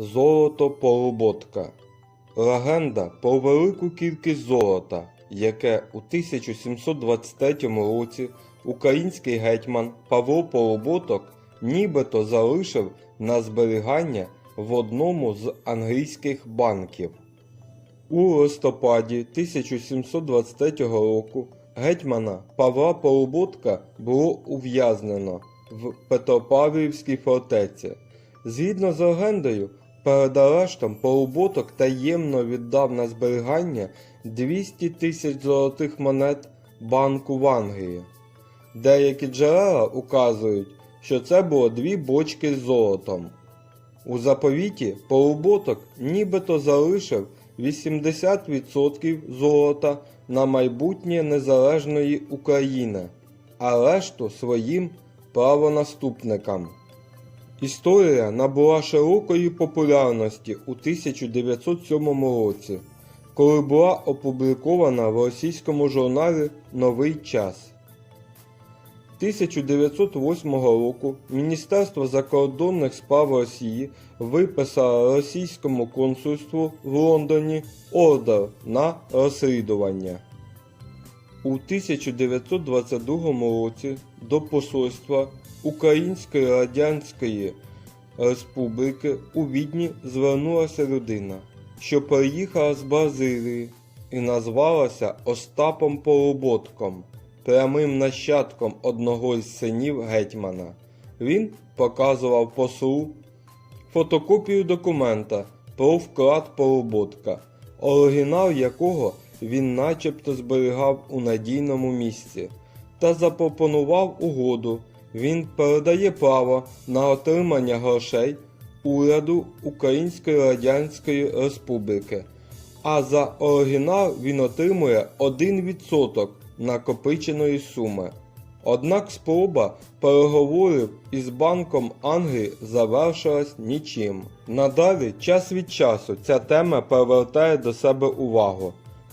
Золото Полуботка. Легенда про велику кількість золота, яке у 1723 році український гетьман Павло Полуботок нібито залишив на зберігання в одному з англійських банків. У листопаді 1723 року гетьмана Павла Полуботка було ув'язнено в Петропавлівській фортеці. Згідно з легендою, перед арештом Полуботок таємно віддав на зберігання 200 тисяч золотих монет банку в Англії. Деякі джерела указують, що це було дві бочки з золотом. У заповіті Полуботок нібито залишив 80% золота на майбутнє незалежної України, а решту своїм правонаступникам. Історія набула широкої популярності у 1907 році, коли була опублікована в російському журналі Новий час. 1908 року Міністерство закордонних справ Росії виписало російському консульству в Лондоні ордер на розслідування. У 1922 році до посольства Української Радянської Республіки у Відні звернулася людина, що приїхала з Бразилії і назвалася Остапом Полуботком, прямим нащадком одного із синів гетьмана. Він показував послу фотокопію документа про вклад Полуботка, оригінал якого він начебто зберігав у надійному місці, та запропонував угоду. Він передає право на отримання грошей уряду Української Радянської Республіки, а за оригінал він отримує 1% накопиченої суми. Однак спроба переговорів із Банком Англії завершилась нічим. Надалі час від часу ця тема привертає до себе увагу.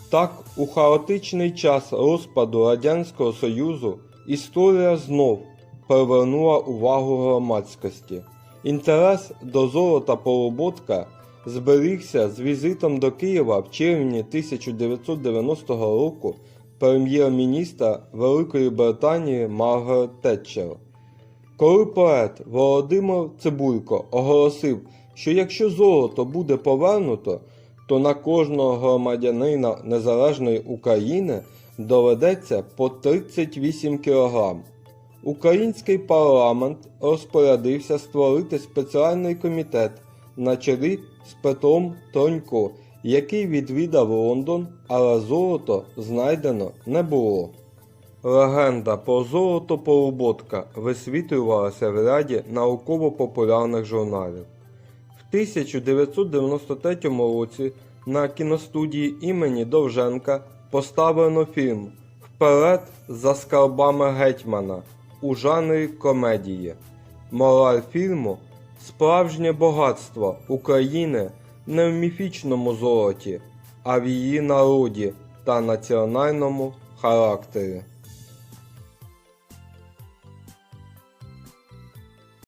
Так, у хаотичний час розпаду Радянського Союзу історія знов привернула увагу громадськості. Інтерес до золота Полуботка зберігся з візитом до Києва в червні 1990 року прем'єр-міністра Великої Британії Маргарет Тетчер. Коли поет Володимир Цибулько оголосив, що якщо золото буде повернуто, то на кожного громадянина Незалежної України доведеться по 38 кілограм. Український парламент розпорядився створити спеціальний комітет на чолі з Петром Тронько, який відвідав Лондон, але золото знайдено не було. Легенда про золото Полуботка висвітлювалася в ряді науково-популярних журналів. В 1993 році на кіностудії імені Довженка поставлено фільм Вперед за скарбами гетьмана у жанрі комедії. Мораль фільму справжнє багатство України не в міфічному золоті, а в її народі та національному характері.